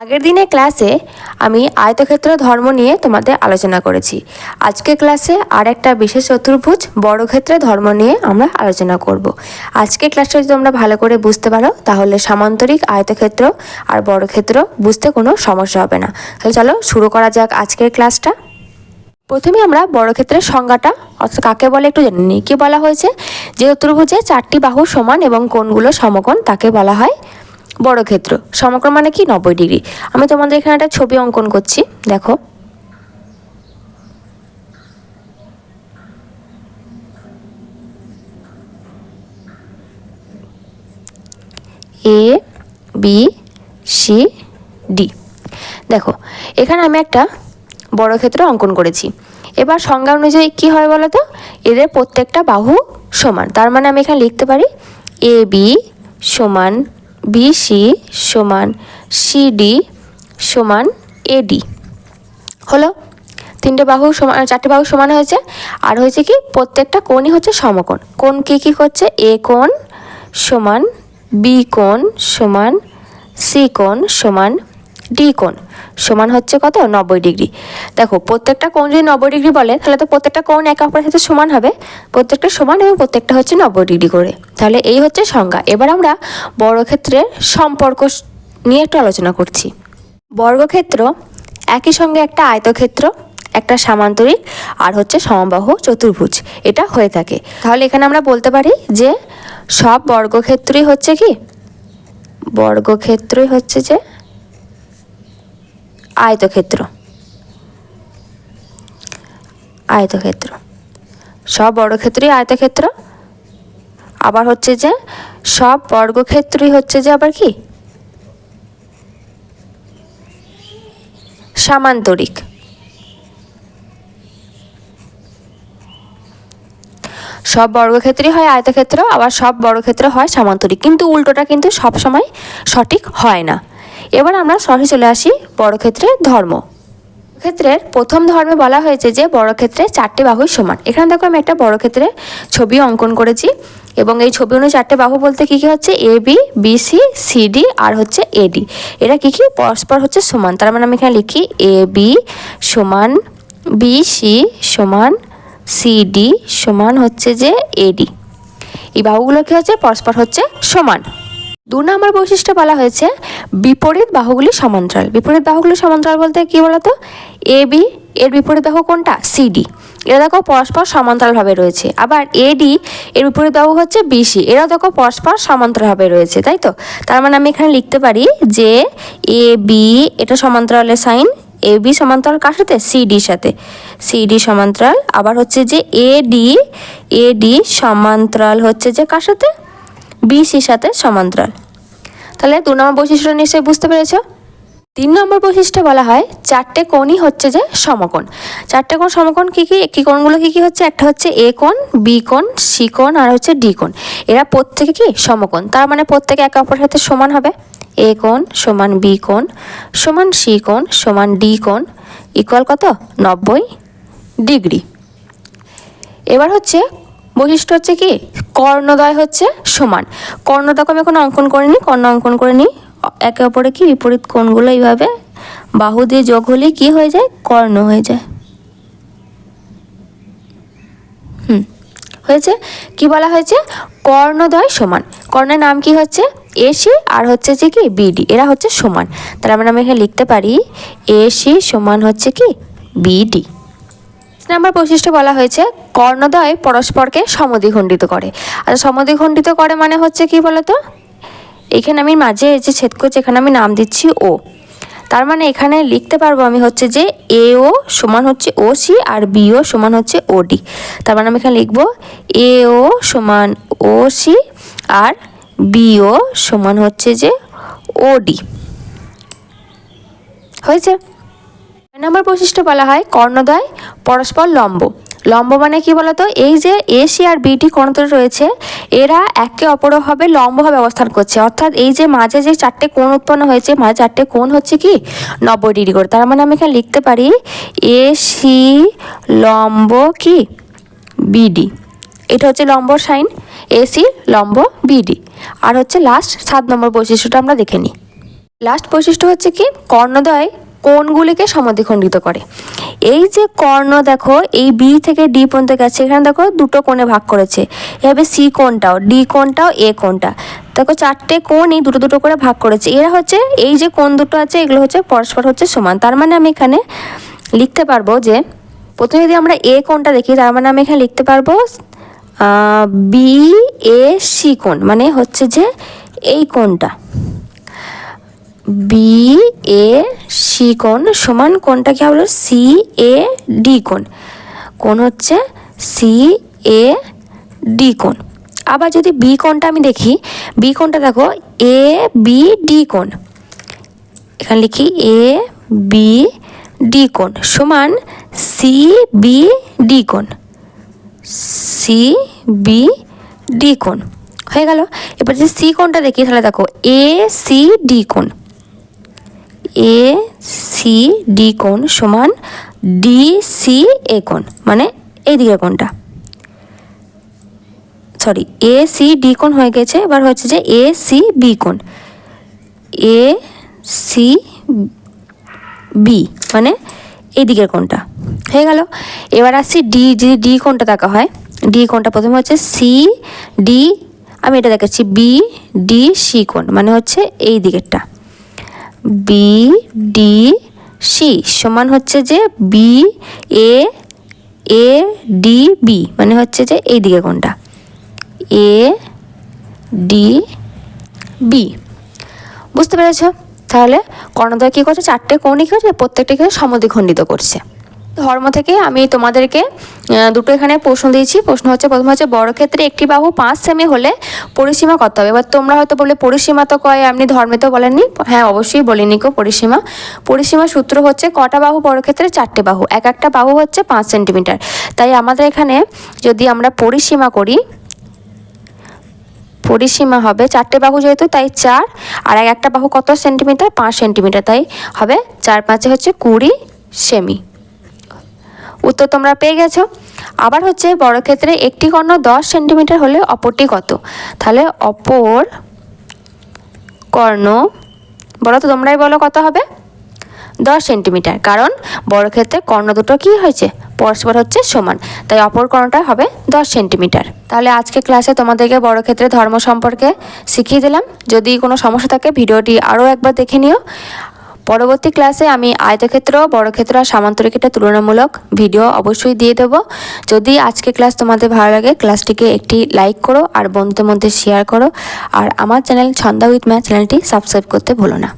আগের দিনে ক্লাসে আমি আয়তক্ষেত্র ধর্ম নিয়ে তোমাদের আলোচনা করেছি। আজকের ক্লাসে আর একটা বিশেষ চতুর্ভুজ বর্গক্ষেত্রে ধর্ম নিয়ে আমরা আলোচনা করব। আজকের ক্লাসটা যদি তোমরা ভালো করে বুঝতে পারো, তাহলে সামান্তরিক আয়তক্ষেত্র আর বর্গক্ষেত্র বুঝতে কোনো সমস্যা হবে না। তাহলে চলো শুরু করা যাক আজকের ক্লাসটা। প্রথমে আমরা বর্গক্ষেত্রের সংজ্ঞাটা, অর্থাৎ কাকে বলে একটু জেনে নিই। কি বলা হয়েছে? যে চতুর্ভুজে চারটি বাহু সমান এবং কোণগুলো সমকোণ, তাকে বলা হয় বর্গক্ষেত্র সমকোণ মানে কি? নব্বই ডিগ্রি। আমি তোমাদের এখানে একটা ছবি অঙ্কন করছি। দেখো। এ বি সি ডি দেখো, এখানে আমি একটা বর্গক্ষেত্র অঙ্কন করেছি। এবার সংজ্ঞা অনুযায়ী কী হয় বলো তো এদের প্রত্যেকটা বাহু সমান। তার মানে আমি এখানে লিখতে পারি এ বি সমান বিসি সমান সিডি সমান এডি হলো তিনটে বাহু সমান চারটে বাহু সমান হয়েছে। আর হয়েছে কি, প্রত্যেকটা কোণই হচ্ছে সমকোণ। কোণ কী কী করছে? এ কোণ সমান বি কোণ সমান সি কোণ সমান ডি কোণ সমান হচ্ছে কত? নব্বই ডিগ্রি। দেখো, প্রত্যেকটা কোণ যদি নব্বই ডিগ্রি বলে, তাহলে তো প্রত্যেকটা কোণ একে অপরের সাথে সমান হবে। প্রত্যেকটা সমান এবং প্রত্যেকটা হচ্ছে নব্বই ডিগ্রি করে। তাহলে এই হচ্ছে সংজ্ঞা। এবার আমরা বর্গক্ষেত্রের সম্পর্ক নিয়ে একটু আলোচনা করছি। বর্গক্ষেত্র একই সঙ্গে একটা আয়তক্ষেত্র, একটা সামান্তরিক, আর হচ্ছে সমবাহু চতুর্ভুজ। এটা হয়ে থাকে। তাহলে এখানে আমরা বলতে পারি যে সব বর্গক্ষেত্রই হচ্ছে কি? বর্গক্ষেত্রই হচ্ছে যে আয়তক্ষেত্র। আয়তক্ষেত্র। সব বর্গক্ষেত্রই আয়তক্ষেত্র। আবার হচ্ছে যে, সব বর্গক্ষেত্রই হচ্ছে যে আবার কি? সামান্তরিক। সব বর্গক্ষেত্রই হয় আয়তক্ষেত্র, আবার সব বর্গক্ষেত্র হয় সামান্তরিক। কিন্তু উল্টোটা কিন্তু সব সময় সঠিক হয় না। এবার আমরা সরাসরি চলে আসি বর্গক্ষেত্রের ধর্ম। ক্ষেত্রের প্রথম ধর্মে বলা হয়েছে যে বর্গক্ষেত্রে চারটে বাহুই সমান। এখানে দেখো আমি একটা বর্গক্ষেত্রে ছবি অঙ্কন করেছি এবং এই ছবি অনুযায়ী চারটে বাহু বলতে কী কী হচ্ছে? এ বি বিসি সিডি আর হচ্ছে এডি এরা কী কী? পরস্পর হচ্ছে সমান। তার মানে আমি এখানে লিখি এ বি সমান বিসি সমান সিডি সমান হচ্ছে যে এডি এই বাহুগুলো কী হচ্ছে? পরস্পর হচ্ছে সমান। দু নম্বর বৈশিষ্ট্য বলা হয়েছে বিপরীত বাহুগুলি সমান্তরাল। বিপরীত বাহুগুলি সমান্তরাল বলতে কি বলতো? এ বি এর বিপরীত বাহু কোনটা? সিডি এরা দেখো পরস্পর সমান্তরালভাবে রয়েছে। আবার এডি এর বিপরীত বাহু হচ্ছে বিসি এরা দেখো পরস্পর সমান্তরালভাবে রয়েছে, তাই তো? তার মানে আমি এখানে লিখতে পারি যে এ বি এটা সমান্তরালের সাইন। এ বি সমান্তরাল কার সাথে? সিডির সাথে। সিডি সমান্তরাল। আবার হচ্ছে যে এডি এডি সমান্তরাল হচ্ছে যে কার সাথে? বিসির সাথে সমান্তরাল। তাহলে দু নম্বর বৈশিষ্ট্য নিশ্চয়ই বুঝতে পেরেছ? তিন নম্বর বৈশিষ্ট্য বলা হয়, চারটে কোণই হচ্ছে যে সমকোণ। চারটে কোণ, সমকোণ কী কী? কী কোণগুলো কী কী হচ্ছে? একটা হচ্ছে এ কোণ, বি কোণ, সি কোণ, আর হচ্ছে ডি কোণ। এরা প্রত্যেকে কি? সমকোণ। তার মানে প্রত্যেকে একে অপরের সাথে সমান হবে। এ কোণ সমান বি কোণ সমান সি কোণ সমান ডি কোণ ইকুয়াল কত? নব্বই ডিগ্রি। এবার হচ্ছে বৈশিষ্ট্য হচ্ছে কি? কর্ণদ্বয় হচ্ছে সমান। কর্ণদ্বয়কে আমি কোনো অঙ্কন করিনি, কর্ণ অঙ্কন করে নিই একে অপরে কি? বিপরীত কোণগুলো এইভাবে। বাহু দিয়ে যোগ হলে কি হয়ে যায়? কর্ণ হয়ে যায়। হুম, হয়েছে? কি বলা হয়েছে? কর্ণদ্বয় সমান। কর্ণের নাম কি হচ্ছে? এসি আর হচ্ছে যে কি? বিডি এরা হচ্ছে সমান। তার আমরা আমি এখানে লিখতে পারি এসি সমান হচ্ছে কি? বিডি নাম্বার বৈশিষ্ট্য বলা হয়েছে কর্ণদ্বয় পরস্পরকে সমদ্বিখণ্ডিত করে। আর সমদ্বিখণ্ডিত করে মানে হচ্ছে কি বলতো? এখানে আমি মাঝে যে ছেদ করছি, এখানে আমি নাম দিচ্ছি ও। তার মানে এখানে লিখতে পারব আমি হচ্ছে যে এ ও সমান হচ্ছে ও সি আর বি ও সমান হচ্ছে ও ডি। তার মানে আমি এখানে লিখব এ ও সমান ও সি আর বি ও সমান হচ্ছে যে ও ডি। হয়েছে? নম্বর বৈশিষ্ট্য বলা হয় কর্ণদ্বয় পরস্পর লম্ব। লম্ব মানে কি বলতো? এই যে এসি আর বিটি কোণতলে রয়েছে, এরা একে অপরভাবে লম্বভাবে অবস্থান করছে। অর্থাৎ এই যে মাঝে যে চারটে কোণ উৎপন্ন হয়েছে, মাঝে চারটে কোণ হচ্ছে কি? নব্বই ডিগ্রি করে। তার মানে আমি এখানে লিখতে পারি এসি লম্ব কি? বিডি এটা হচ্ছে লম্ব সাইন এসি লম্ব বিডি আর হচ্ছে লাস্ট সাত নম্বর বৈশিষ্ট্যটা আমরা দেখে নিই। লাস্ট বৈশিষ্ট্য হচ্ছে কি? কর্ণদ্বয় কোণগুলিকে সমদ্বিখণ্ডিত করে। এই যে কর্ণ দেখো, এই বি থেকে ডি পর্যন্ত গেছে, এখানে দেখো দুটো কোণে ভাগ করেছে। এভাবে সি কোণটাও ডি কোণটাও এ কোণটা। দেখো চারটে কোণই দুটো দুটো করে ভাগ করেছে। এরা হচ্ছে, এই যে কোণ দুটো আছে, এগুলো হচ্ছে পরস্পর হচ্ছে সমান। তার মানে আমি এখানে লিখতে পারব যে, প্রথমে যদি আমরা এ কোণটা দেখি, তার মানে আমি এখানে লিখতে পারব বি এ সি কোণ। মানে হচ্ছে যে এই কোণটা। বি এ সি কোণ সমান কোণটা কি হলো? সি এ ডি কোণ। কোণ হচ্ছে সি এ ডি কোণ। আবার যদি বি কোণটা আমি দেখি বি কোণটা দেখো এ বি ডি কোণ। এখানে লিখি এ বি ডি কোণ সমান সি বি ডি কোণ। সি বি ডি কোণ। হয়ে গেল। এবার যে সি কোণটা দেখি, তাহলে দেখো এ সি ডি কোণ। এ সি ডি কোণ সমান ডি সি এ কোণ মানে এই দিকের কোণটা। সরি এ সি ডি কোণ হয়ে গেছে, এবার হচ্ছে যে এ সি বি কোণ। এ সি বি মানে এই দিকের কোণটা। হয়ে গেল। এবার আসছি ডি যদি ডি কোণটা দেখা হয় ডি কোণটা প্রথমে হচ্ছে সি ডি আমি এটা দেখাচ্ছি বি ডি সি কোণ মানে হচ্ছে এই দিকেরটা বি, ডি, সি সমান হচ্ছে যে B, A A, D, B মানে হচ্ছে যে এই দিকে কোনটা? A, D, B. বুঝতে পেরেছ? তাহলে কর্ণদয় কী করছে? চারটে কোণই কী করছে প্রত্যেকটাকে সমদ্বিখণ্ডিত করছে। ধর্ম থেকে আমি তোমাদেরকে দুটো এখানে প্রশ্ন দিয়েছি। প্রশ্ন হচ্ছে, প্রথম হচ্ছে বড় ক্ষেত্রে একটি বাহু পাঁচ সেমি হলে পরিসীমা কত হবে? এবার তোমরা হয়তো বলে পরিসীমা তো কয়? আপনি ধর্মে তো বলেননি। হ্যাঁ অবশ্যই বলিনি কো পরিসীমা। পরিসীমা সূত্র হচ্ছে, কটা বাহু বড় ক্ষেত্রে চারটে বাহু। এক একটা বাহু হচ্ছে পাঁচ সেন্টিমিটার। তাই আমাদের এখানে যদি আমরা পরিসীমা করি, পরিসীমা হবে চারটে বাহু যেহেতু, তাই চার। আর এক একটা বাহু কত সেন্টিমিটার? পাঁচ সেন্টিমিটার। তাই হবে চার পাঁচে হচ্ছে কুড়ি সেমি। উত্তর তোমরা পেয়ে গেছো। আবার হচ্ছে বড় ক্ষেত্রে একটি কর্ণ দশ সেন্টিমিটার হলে অপরটি কত? তাহলে অপর কর্ণ, বলো তো তোমরাই বলো কত হবে? দশ সেন্টিমিটার। কারণ বড় ক্ষেত্রে কর্ণ দুটো কি হয়েছে? পরস্পর হচ্ছে সমান। তাই অপর কর্ণটা হবে দশ সেন্টিমিটার। তাহলে আজকে ক্লাসে তোমাদেরকে বড় ক্ষেত্রে ধর্ম সম্পর্কে শিখিয়ে দিলাম। যদি কোনো সমস্যা থাকে, ভিডিওটি আরও একবার দেখে নিও। পরবর্তী ক্লাসে আমি আয়তক্ষেত্র বড়ক্ষেত্র আর সামান্তরিকটা তুলনামূলক ভিডিও অবশ্যই দিয়ে দেবো। যদি আজকে ক্লাস তোমাদের ভালো লাগে, ক্লাসটিকে একটি লাইক করো আর বন্ধুদের মধ্যে শেয়ার করো। আর আমার চ্যানেল ছন্দা উইথ ম্যাথ চ্যানেলটি সাবস্ক্রাইব করতে ভুলো না।